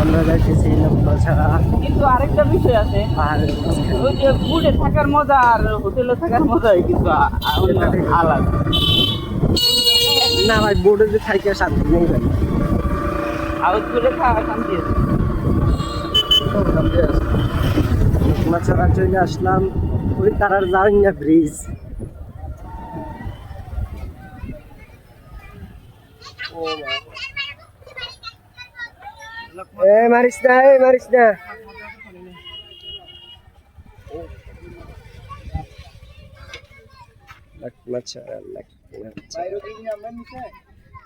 আমরা যাইতেছি লক্ষ্য ছাড়া। কিন্তু আরেকটা বিষয় আছে। ওই যে থাকার মজা আর হোটেলে থাকার মজা কিন্তু আলাদা। না ভাই বোর্ডে যে শান্তি নেই ভাই। শান্তি আছে। ছাড়া চলে আসলাম ওই তারার জারিঙ্গা ব্রিজ। এ মারিস না এ মারিস না।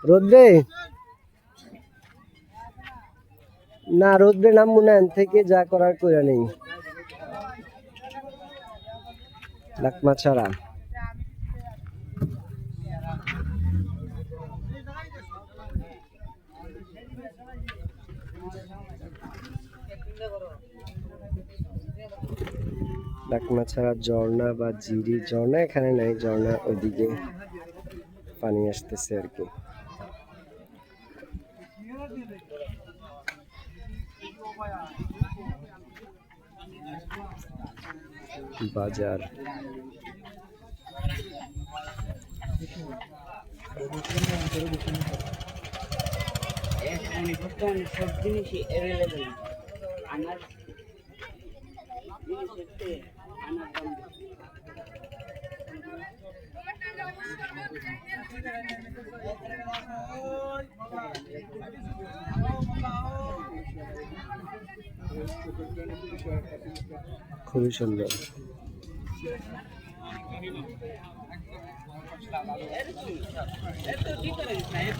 রোদ্রে? না রোদ্রে নামবো না এন থেকে যা করার কইরা নেই। লাকমা ছাড়া লাকমা ছাড়া ঝর্ণা বা জিরি, ঝর্ণা এখানে নাই, ঝর্ণা ওইদিকে পানি আসতেছে আর কি। বাজার। এখন বর্তমানে সব জিনিসই অ্যাভেলেবেল আনার আনার দাম খুবই সুন্দর। এত difference না, এত